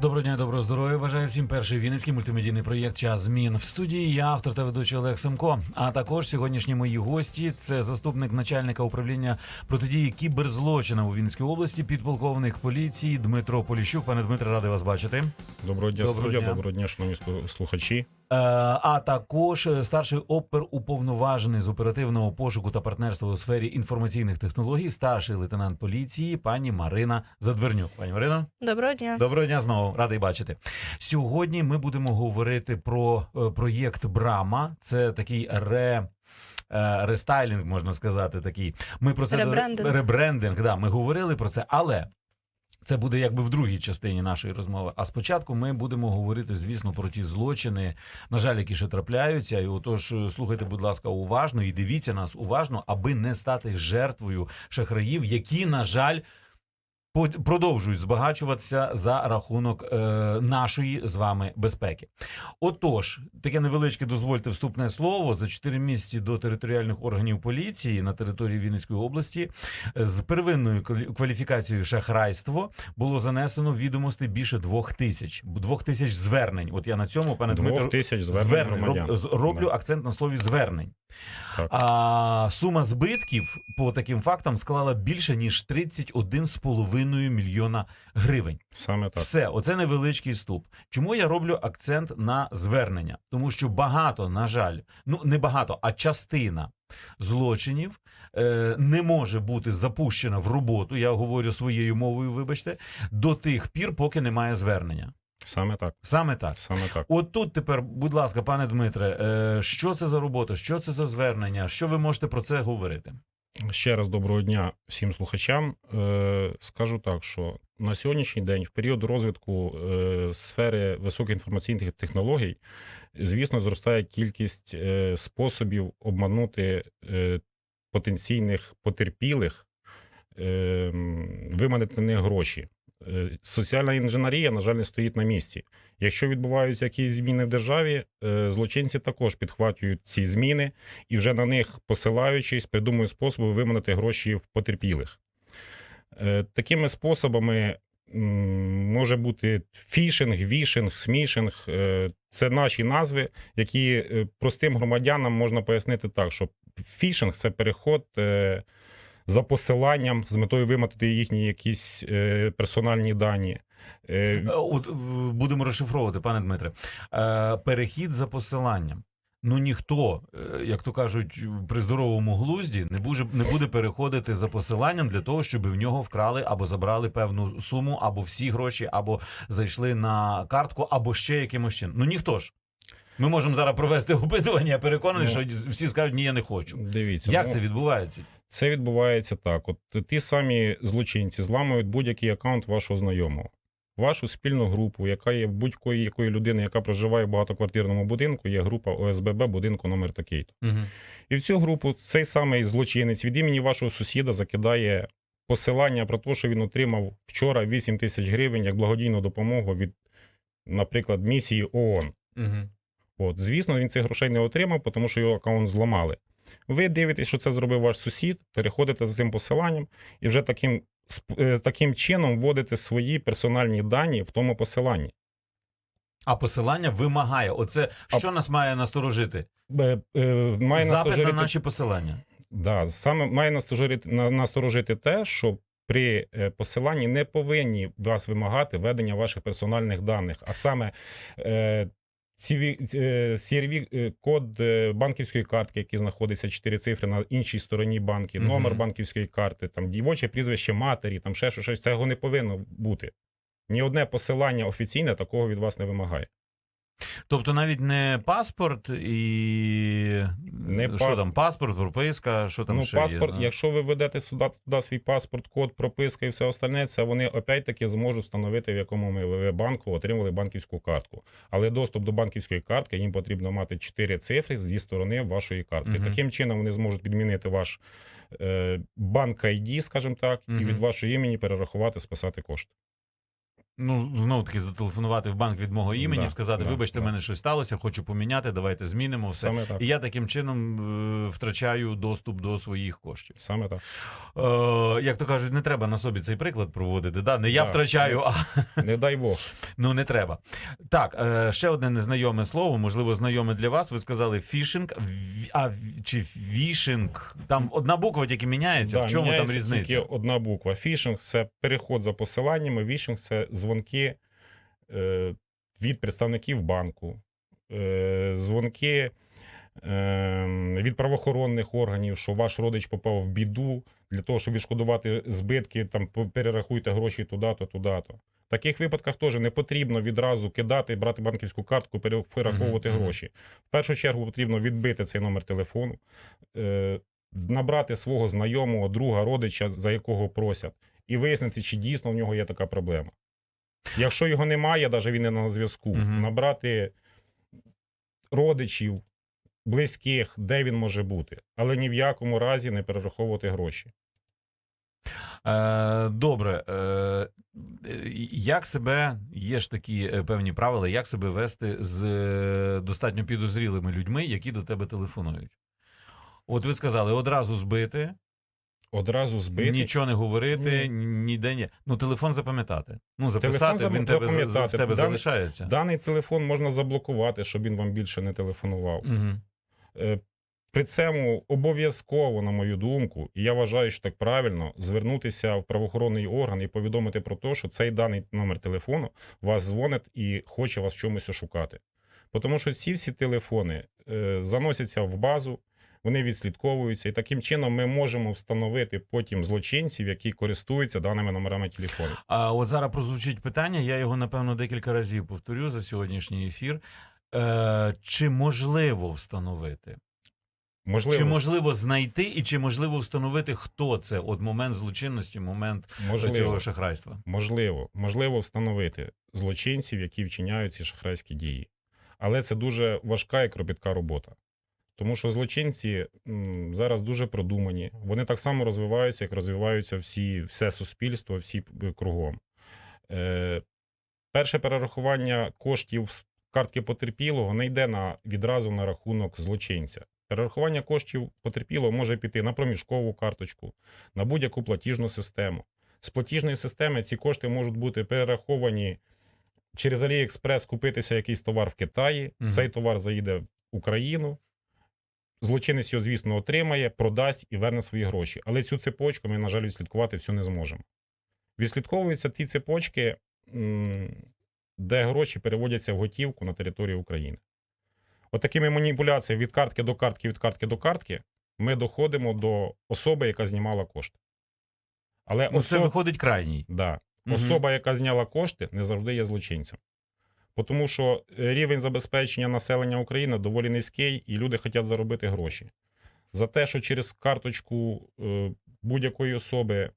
Доброго дня, доброго здоров'я. Бажаю всім перший вінницький мультимедійний проєкт Час змін в студії. Я автор та ведучий Олег Семко. А також сьогоднішні мої гості це заступник начальника управління протидії кіберзлочинам у Вінницькій області, підполковник поліції Дмитро Поліщук. Пане Дмитре, радий вас бачити. Доброго дня, Доброго студія, дня. доброго дня, шановні слухачі. А також е, старший опер уповноважений з оперативного пошуку та партнерства у сфері інформаційних технологій, старший лейтенант поліції, пані Марина Задвернюк. Пані Марина. Доброго дня. Доброго дня знову радий бачити. Сьогодні ми будемо говорити про е, проєкт Брама. Це такий ре. е, Рестайлінг, можна сказати, такий. Ми про це Ребрендинг. ребрендинг, да, ми говорили про це, але це буде якби в другій частині нашої розмови. А спочатку ми будемо говорити, звісно, про ті злочини, на жаль, які ще трапляються. І отож, е, слухайте, будь ласка, уважно і дивіться нас уважно, аби не стати жертвою шахраїв, які, на жаль, продовжують збагачуватися за рахунок е, нашої з вами безпеки. Отож, таке невеличке дозвольте вступне слово за 4 місяці до територіальних органів поліції на території Вінницької області е, з первинною кваліфікацією шахрайство було занесено відомостей більше двох тисяч двох тисяч звернень. От я на цьому пане Дмитро звернень звернень роб- роблю Да. акцент на слові звернень. Так. А сума збитків по таким фактам склала більше ніж 31,5 мільйона гривень. Саме так. Все, оце невеличкий ступ. Чому я роблю акцент на звернення? Тому що багато, на жаль, ну не багато, а частина злочинів е, не може бути запущена в роботу. Я говорю своєю мовою, вибачте, до тих пір, поки немає звернення. Саме так. Саме так. Саме так. От тут тепер, будь ласка, пане Дмитре, е, що це за робота? Що це за звернення? Що ви можете про це говорити? Ще раз доброго дня всім слухачам. Е, скажу так, що на сьогоднішній день, в період розвитку е, сфери високоінформаційних технологій, звісно, зростає кількість способів обманути потенційних потерпілих, е, виманити на них гроші. Е, Соціальна інженерія, на жаль, не стоїть на місці. Якщо відбуваються якісь зміни в державі, е, злочинці також підхватюють ці зміни і вже на них посилаючись, придумують способи виманити гроші в потерпілих. Е, Такими способами може бути фішинг, вішинг, смішинг. Це наші назви, які простим громадянам можна пояснити так, що фішинг це переход. За посиланням з метою вимотати їхні якісь е, персональні дані. Е, Е, От будемо розшифровувати, пане Дмитре. Е, Перехід за посиланням. Ну ніхто, е, як то кажуть, при здоровому глузді не буде, не буде переходити за посиланням для того, щоб в нього вкрали або забрали певну суму, або всі гроші, або зайшли на картку, або ще якимось чином. Ну ніхто ж. Ми можемо зараз провести опитування. Я переконаний, Ну, що всі скажуть, ні, я не хочу. Дивіться, Як ну, це відбувається? Це відбувається так: от ті самі злочинці зламують будь-який аккаунт вашого знайомого. Вашу спільну групу, яка є будь-якої якої людини, яка проживає в багатоквартирному будинку, є група ОСББ будинку номер такий. Угу. І в цю групу цей самий злочинець від імені вашого сусіда закидає посилання про те, що він отримав вчора 8 тисяч гривень як благодійну допомогу від, наприклад, місії ООН. Угу. От, звісно, він цих грошей не отримав, тому що його аккаунт зламали. Ви дивитесь, що це зробив ваш сусід, переходите за цим посиланням і вже таким, е, таким чином вводите свої персональні дані в тому посиланні. А посилання вимагає. Оце А- що нас має насторожити? Е, е, Має Запит на наші посилання. да, саме має насторожити, насторожити те, що при е, посиланні не повинні вас вимагати ведення ваших персональних даних, а саме е, CRV е, код е, банківської картки, який знаходиться 4 цифри на іншій стороні банки, номер банківської карти, там дівоче прізвище матері, там ще що, щось. Цього не повинно бути. Ні одне посилання офіційне такого від вас не вимагає. Тобто навіть не паспорт і Не що паспорт. там, паспорт, прописка, що там ну, ще паспорт, є. якщо ви ведете сюди, туди свій паспорт, код, прописка і все остальне, це вони опять-таки зможуть встановити, в якому ми ви банку отримали банківську картку. Але доступ до банківської картки їм потрібно мати 4 цифри зі сторони вашої картки. Мгм. Таким чином вони зможуть підмінити ваш е, банк ID, скажімо так, і від вашого імені перерахувати, списати кошти. Ну, знову таки, зателефонувати в банк від мого імені, Да, сказати, да, вибачте, да. мене щось сталося, хочу поміняти, давайте змінимо все. Саме так. І я таким чином е, втрачаю доступ до своїх коштів. Саме так. Е, як то кажуть, не треба на собі цей приклад проводити. Да? Не я Да. втрачаю, а Не дай Бог. ну не треба. Так, е, ще одне незнайоме слово, можливо, знайоме для вас. Ви сказали фішинг, а чи фішинг? Там одна буква тільки міняється. Да, в чому там міняється різниця? Тільки одна буква. Фішинг це переход за посиланнями, вішинг це дзвонки е, від представників банку, е, дзвонки е, від правоохоронних органів, що ваш родич попав в біду для того, щоб відшкодувати збитки, там перерахуйте гроші туди-то, туди-то. В таких випадках теж не потрібно відразу кидати, брати банківську картку, пере- перераховувати Мгм, мгм. гроші. В першу чергу потрібно відбити цей номер телефону, е, набрати свого знайомого, друга, родича, за якого просять, і вияснити, чи дійсно в нього є така проблема. Якщо його немає, навіть він не на зв'язку, Мгм. набрати родичів, близьких, де він може бути, але ні в якому разі не перераховувати гроші. Е, добре. Е, як себе, є ж такі е, певні правила, як себе вести з достатньо підозрілими людьми, які до тебе телефонують? От ви сказали, одразу збити, Одразу збити. нічого не говорити, Ні. ніде ні. Ну, телефон запам'ятати. Ну, записати, зап- він тебе, в тебе Даний- залишається. Даний телефон можна заблокувати, щоб він вам більше не телефонував. Угу. При цьому обов'язково, на мою думку, і я вважаю, що так правильно, звернутися в правоохоронний орган і повідомити про те, що цей даний номер телефону вас дзвонить і хоче вас в чомусь ошукати. Тому що ці всі телефони е, заносяться в базу, вони відслідковуються, і таким чином ми можемо встановити потім злочинців, які користуються даними номерами телефонів. А от зараз прозвучить питання, я його напевно декілька разів повторю за сьогоднішній ефір. Е, чи можливо встановити? Можливо, Чи можливо знайти і чи можливо встановити, хто це? От момент злочинності, момент можливо. цього шахрайства. Можливо, можливо встановити злочинців, які вчиняють ці шахрайські дії. Але це дуже важка і кропітка робота. Тому що злочинці зараз дуже продумані. Вони так само розвиваються, як розвиваються всі, все суспільство, всі е, кругом. Е, перше перерахування коштів з картки потерпілого не йде на, відразу на рахунок злочинця. Перерахування коштів потерпілого може піти на проміжкову карточку, на будь-яку платіжну систему. З платіжної системи ці кошти можуть бути перераховані через AliExpress купитися якийсь товар в Китаї. Мгм. Цей товар заїде в Україну. Злочинець його, звісно, отримає, продасть і верне свої гроші. Але цю цепочку ми, на жаль, відслідкувати всю не зможемо. Відслідковуються ті цепочки, де гроші переводяться в готівку на територію України. От маніпуляціями від картки до картки, від картки до картки, ми доходимо до особи, яка знімала кошти. Але Ну, це виходить крайній. Да. Мгм. Особа, яка зняла кошти, не завжди є злочинцем. Тому що е, рівень забезпечення населення України доволі низький, і люди хочуть заробити гроші. За те, що через карточку е, будь-якої особи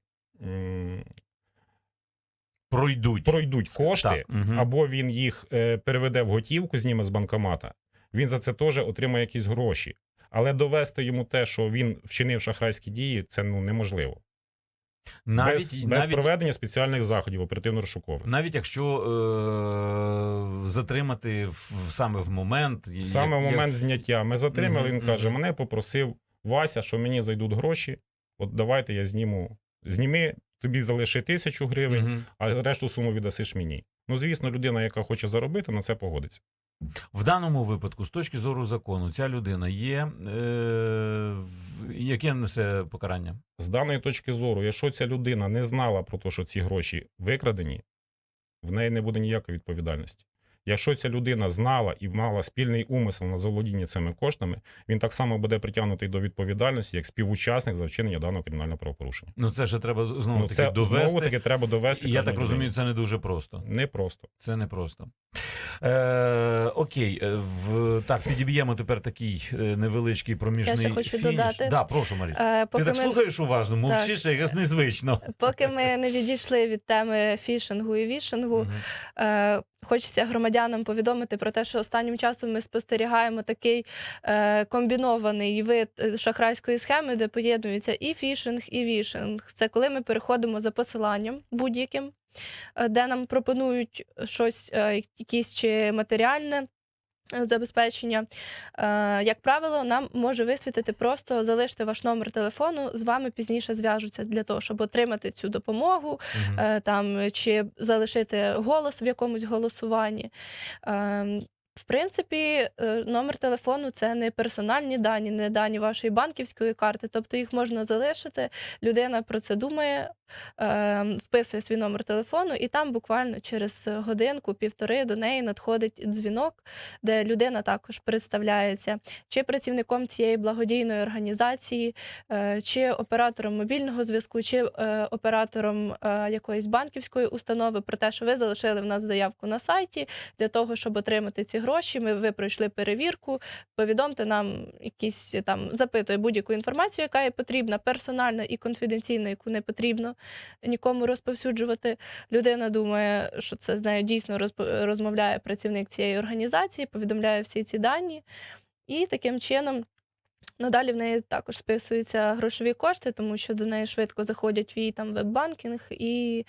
Пройдуть. пройдуть кошти, Так, мгм. або він їх е, переведе в готівку, зніме з банкомата, він за це теж отримає якісь гроші. Але довести йому те, що він вчинив шахрайські дії, це ну неможливо. Навіть, без, без проведення спеціальних заходів оперативно-розшукових. навіть якщо е- затримати в, саме в момент. Саме в як- момент зняття ми затримали. Він каже: мене попросив Вася, що мені зайдуть гроші. От давайте я зніму. Зніми, тобі залиши тисячу гривень, а решту суму віддасиш мені. Ну, звісно, людина, яка хоче заробити, на це погодиться. В даному випадку, з точки зору закону, ця людина є. Е- яке несе покарання? З даної точки зору, якщо ця людина не знала про те, що ці гроші викрадені, в неї не буде ніякої відповідальності. Якщо ця людина знала і мала спільний умисел на заволодіння цими коштами, він так само буде притягнутий до відповідальності як співучасник за вчинення даного кримінального правопорушення. Ну це ж треба знову Ну, таки це довести. знову таки треба довести. Я так розумію, людині. це не дуже просто. не просто. Це не просто. Е, окей, е, в, так, підіб'ємо тепер такий е, невеличкий проміжний Я ще хочу фініш. додати. Да, прошу, Марі. Е, Ти так ми, слухаєш уважно, мовчиш, якось незвично. поки ми не відійшли від теми фішингу і вішингу, Мгм. е, хочеться громадянам повідомити про те, що останнім часом ми спостерігаємо такий е, комбінований вид е, шахрайської схеми, де поєднуються і фішинг, і вішинг. Це коли ми переходимо за посиланням будь-яким. е, де нам пропонують щось, е, якісь чи матеріальне. Забезпечення, Е, як правило, нам може висвітити просто залишити ваш номер телефону, з вами пізніше зв'яжуться для того, щоб отримати цю допомогу, е, там чи залишити голос в якомусь голосуванні. Е, В принципі, номер телефону це не персональні дані, не дані вашої банківської карти. Тобто їх можна залишити. Людина про це думає, вписує свій номер телефону, і там буквально через годинку-півтори до неї надходить дзвінок, де людина також представляється чи працівником цієї благодійної організації, е, чи оператором мобільного зв'язку, чи е, оператором е, якоїсь банківської установи про те, що ви залишили в нас заявку на сайті для того, щоб отримати ці гроші. Ми ви пройшли перевірку. Повідомте нам якісь там запитує будь-яку інформацію, яка є потрібна, персональна і конфіденційна, яку не потрібно нікому розповсюджувати. Людина думає, що це з нею дійсно розмовляє працівник цієї організації, повідомляє всі ці дані, і таким чином. Надалі в неї також списуються грошові кошти, тому що до неї швидко заходять в її там веб-банкінг і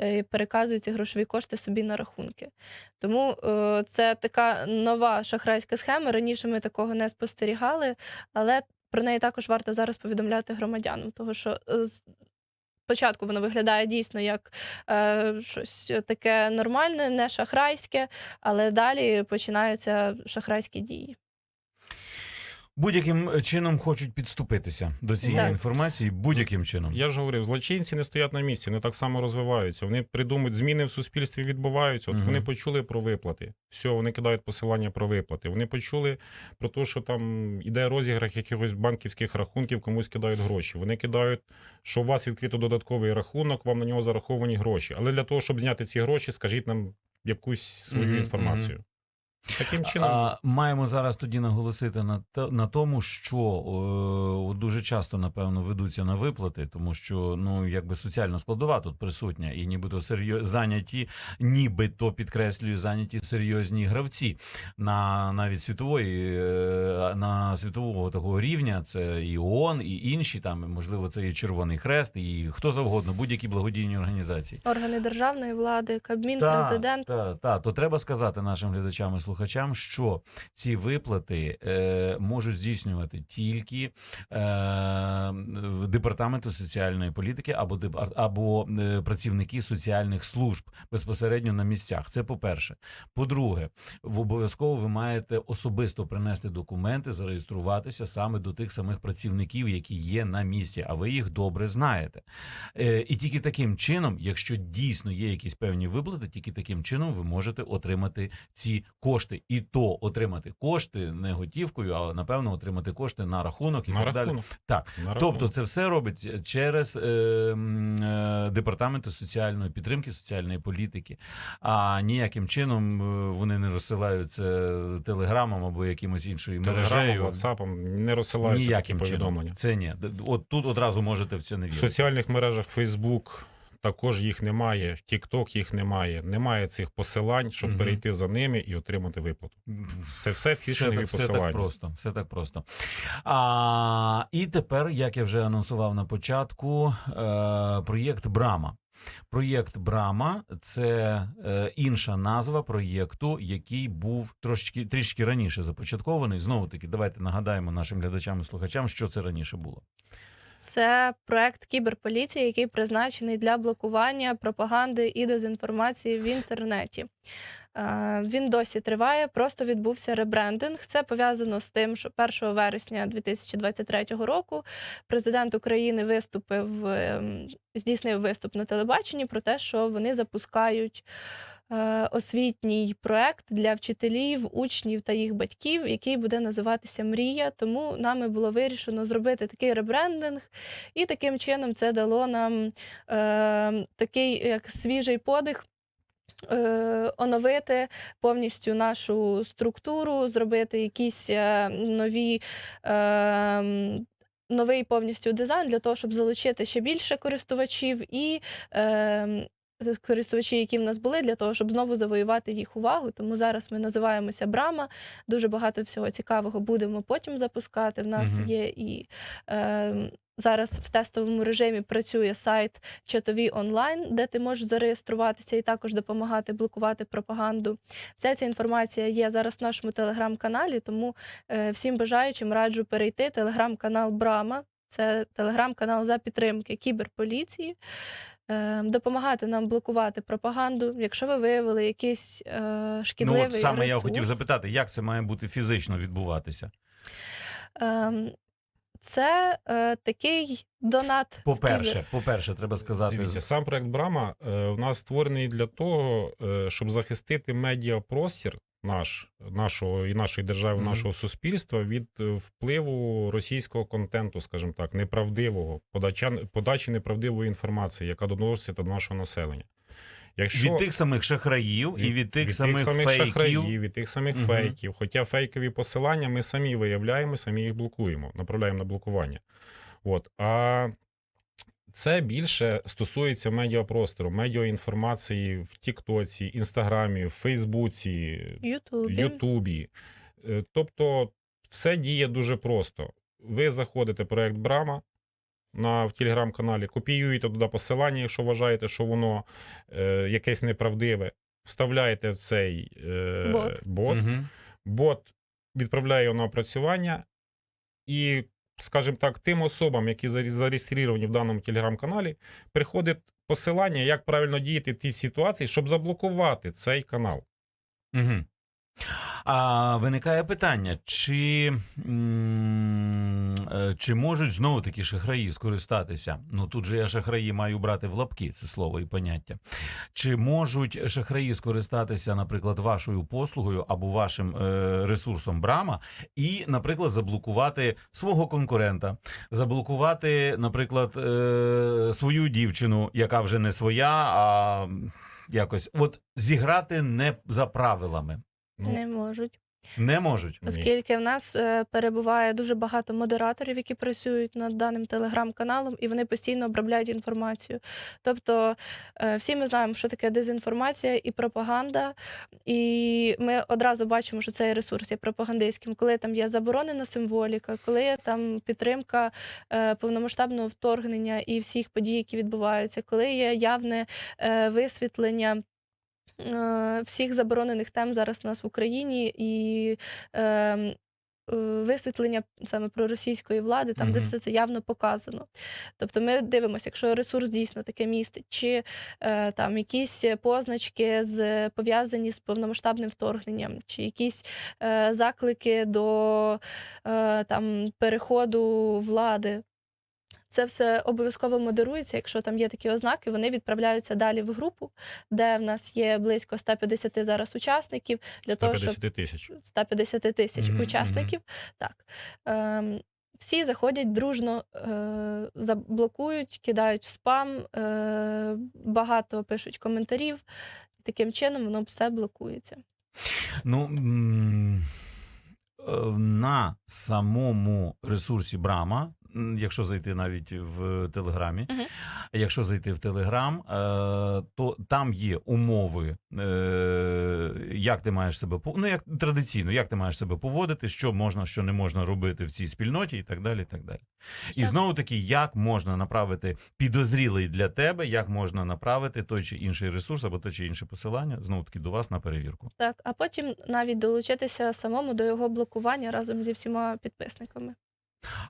е, переказують ці грошові кошти собі на рахунки. Тому е, це така нова шахрайська схема. Раніше ми такого не спостерігали, але про неї також варто зараз повідомляти громадянам, тому що е, Спочатку воно виглядає дійсно як е, щось таке нормальне, не шахрайське, але далі починаються шахрайські дії. Будь-яким чином хочуть підступитися до цієї Так. інформації, будь-яким чином. Я ж говорив, злочинці не стоять на місці, вони так само розвиваються. Вони придумують, зміни в суспільстві відбуваються. От Мгм. вони почули про виплати. Все, вони кидають посилання про виплати. Вони почули про те, що там іде розіграх якихось банківських рахунків, комусь кидають гроші. Вони кидають, що у вас відкрито додатковий рахунок, вам на нього зараховані гроші. Але для того, щоб зняти ці гроші, скажіть нам якусь свою Мгм, інформацію. Таким чином. А, маємо зараз тоді наголосити на, на тому, що е, дуже часто, напевно, ведуться на виплати, тому що ну якби соціальна складова тут присутня, і нібито серйоз зайняті, нібито підкреслюю, зайняті серйозні гравці на навіть світової е, на світового такого рівня. Це і ООН, і інші там, можливо, це і Червоний Хрест, і хто завгодно, будь-які благодійні організації. Органи державної влади, Кабмін, Та, президент. Та, та, то треба сказати нашим глядачам і слухачам, що ці виплати е, можуть здійснювати тільки е, департаменту соціальної політики або або е, працівники соціальних служб безпосередньо на місцях. Це по-перше. По-друге, в обов'язково ви маєте особисто принести документи, зареєструватися саме до тих самих працівників, які є на місці, а ви їх добре знаєте. Е, і тільки таким чином, якщо дійсно є якісь певні виплати, тільки таким чином ви можете отримати ці кошти. І то отримати кошти не готівкою, а напевно отримати кошти на рахунок і на так далі. Так, На Тобто рахунок. це все робиться через е, е, департаменти соціальної підтримки, соціальної політики. А ніяким чином е, вони не розсилають це телеграмом або якимось іншою мережею. WhatsApp не розсилаються такі Ніяким повідомлення. чином. Це ні. От тут одразу можете в це не В соціальних мережах Facebook також їх немає, в TikTok їх немає. Немає цих посилань, щоб Мгм. перейти за ними і отримати виплату. Це все Все фішингові так, все так просто. Все так просто. А, і тепер, як я вже анонсував на початку, е, проєкт Брама. Проєкт Брама це е, інша назва проєкту, який був трошки трішки раніше започаткований. Знову таки, давайте нагадаємо нашим глядачам і слухачам, що це раніше було. Це проект кіберполіції, який призначений для блокування пропаганди і дезінформації в інтернеті. Е, Він досі триває, просто відбувся ребрендинг. Це пов'язано з тим, що 1 вересня 2023 року президент України виступив, ем, здійснив виступ на телебаченні про те, що вони запускають освітній проект для вчителів, учнів та їх батьків, який буде називатися Мрія. Тому нами було вирішено зробити такий ребрендинг, і таким чином це дало нам е, такий як свіжий подих. е, Оновити повністю нашу структуру, зробити якісь е, нові е, новий повністю дизайн для того, щоб залучити ще більше користувачів і е, користувачі, які в нас були, для того, щоб знову завоювати їх увагу. Тому зараз ми називаємося Брама. Дуже багато всього цікавого будемо потім запускати. В нас Мгм. є і е, зараз в тестовому режимі працює сайт Чатові онлайн, де ти можеш зареєструватися і також допомагати блокувати пропаганду. Вся ця інформація є зараз в нашому телеграм-каналі, тому е, всім бажаючим раджу перейти. Телеграм-канал Брама. Це телеграм-канал за підтримки кіберполіції. Е, допомагати нам блокувати пропаганду. Якщо ви виявили якийсь е, Ну от саме я хотів запитати, як це має бути фізично відбуватися? Ем, це е, такий донат. По-перше, по-перше, треба сказати. Дивіться, сам проект Брама е, в нас створений для того, е, щоб захистити медіапростір наш, нашого і нашої держави, Мгм. нашого суспільства від е, впливу російського контенту, скажімо так, неправдивого, подача, подачі неправдивої інформації, яка доноситься до нашого населення. Якщо Від тих самих шахраїв і від тих самих, самих фейків. шахраїв, від тих самих Мгм. фейків. Хоча фейкові посилання ми самі виявляємо, самі їх блокуємо, направляємо на блокування. От. А це більше стосується медіапростору, медіаінформації в Тіктоці, Інстаграмі, в Фейсбуці, Ютубі. Ютубі. Е, Тобто, все діє дуже просто. Ви заходите в проект Брама на в телеграм-каналі, копіюєте туди посилання, якщо вважаєте, що воно е, якесь неправдиве. Вставляєте в цей е, Бот. бот. Мгм. Бот відправляє його на опрацювання, і, скажімо так, тим особам, які зареєстровані в даному телеграм-каналі, приходить посилання, як правильно діяти в тій ситуації, щоб заблокувати цей канал. Угу. А виникає питання, чи, е, чи можуть знову таки шахраї скористатися? Ну тут же я шахраї маю брати в лапки це слово і поняття. Чи можуть шахраї скористатися, наприклад, вашою послугою або вашим е, ресурсом Брама, і, наприклад, заблокувати свого конкурента, заблокувати, наприклад, е, свою дівчину, яка вже не своя, а якось от зіграти не за правилами. Ну, Не можуть. Не можуть. Оскільки в нас е, перебуває дуже багато модераторів, які працюють над даним телеграм-каналом, і вони постійно обробляють інформацію. Тобто е, всі ми знаємо, що таке дезінформація і пропаганда, і ми одразу бачимо, що цей ресурс є пропагандистським, коли там є заборонена символіка, коли є там підтримка е, повномасштабного вторгнення і всіх подій, які відбуваються, коли є явне е, висвітлення. Е, Всіх заборонених тем зараз у нас в Україні і ем, е, висвітлення саме проросійської влади, там, де все це явно показано. Тобто ми дивимося, якщо ресурс дійсно таке містить, чи е, там якісь позначки з пов'язані з повномасштабним вторгненням, чи якісь е, заклики до е, там переходу влади. Це все обов'язково модерується. Якщо там є такі ознаки, вони відправляються далі в групу, де в нас є близько 150 зараз учасників для того, щоб тисяч. 150 тисяч Мгм, учасників. Так. Ем, всі заходять дружно, е, заблокують, кидають в спам, е, багато пишуть коментарів. Таким чином воно все блокується. Ну е, на самому ресурсі Брама, якщо зайти навіть в Телеграмі, Мгм. якщо зайти в Телеграм, е, то там є умови, е, як ти маєш себе ну як традиційно, як ти маєш себе поводити, що можна, що не можна робити в цій спільноті, і так далі. І так далі. І Так. знову таки, як можна направити підозрілий для тебе, як можна направити той чи інший ресурс або те чи інше посилання, знову таки до вас на перевірку. Так, а потім навіть долучитися самому до його блокування разом зі всіма підписниками.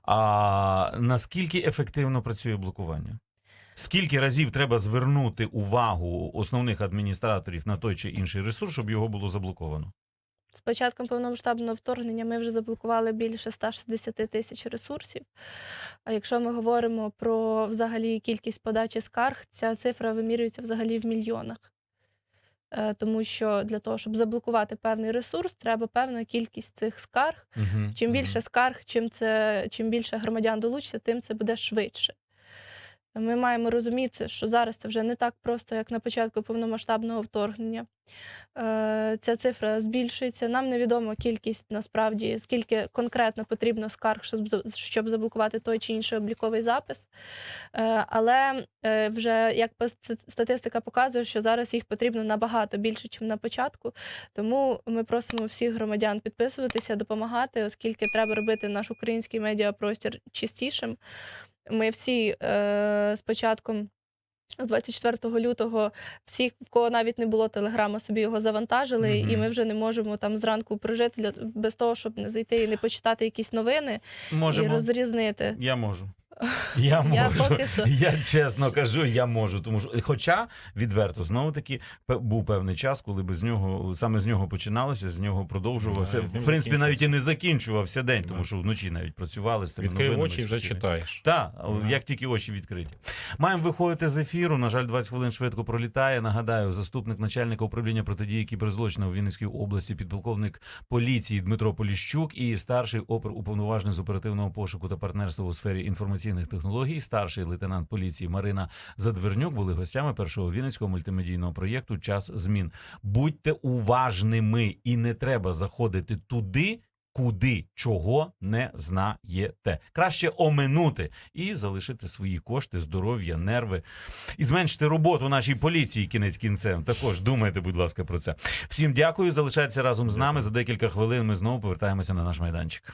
А наскільки ефективно працює блокування? Скільки разів треба звернути увагу основних адміністраторів на той чи інший ресурс, щоб його було заблоковано? З початком повномасштабного вторгнення ми вже заблокували більше 160 тисяч ресурсів. А якщо ми говоримо про взагалі кількість подачі скарг, ця цифра вимірюється взагалі в мільйонах. Е, Тому що для того, щоб заблокувати певний ресурс, треба певна кількість цих скарг. Угу. Чим більше скарг, чим це чим більше громадян долучиться, тим це буде швидше. Ми маємо розуміти, що зараз це вже не так просто, як на початку повномасштабного вторгнення. Е, Ця цифра збільшується. Нам невідомо кількість насправді, скільки конкретно потрібно скарг, щоб за- щоб заблокувати той чи інший обліковий запис. Е, Але е, вже як статистика показує, що зараз їх потрібно набагато більше, ніж на початку. Тому ми просимо всіх громадян підписуватися, допомагати, оскільки треба робити наш український медіапростір чистішим. Ми всі е, спочатку. з 24 лютого всі, в кого навіть не було телеграма, собі його завантажили, Мгм. і ми вже не можемо там зранку прожити для без того, щоб не зайти і не почитати якісь новини і розрізнити. Я можу. Я можу. Я поки що. Я чесно кажу, я можу. Тому що, хоча відверто, знову таки, був певний час, коли без нього саме з нього починалося, з нього продовжувався. Да, з ним в принципі, навіть і не закінчувався день, Да. тому що вночі навіть працювали з цими Відкрив новинами, очі вже читаєш. Так, Ага. як тільки очі відкриті. Маємо виходити з ефіру. На жаль, 20 хвилин швидко пролітає. Нагадаю, заступник начальника управління протидії кіберзлочину у Вінницькій області, підполковник поліції Дмитро Поліщук і старший опер уповноважений з оперативного пошуку та партнерства у сфері інформаційних технологій, старший лейтенант поліції Марина Задвернюк були гостями першого вінницького мультимедійного проєкту Час змін. Будьте уважними і не треба заходити туди. Куди чого не знаєте, краще оминути і залишити свої кошти, здоров'я, нерви і зменшити роботу нашій поліції кінець кінцем. Також думайте, будь ласка, про це. Всім дякую. Залишайтеся разом з нами. За декілька хвилин ми знову повертаємося на наш майданчик.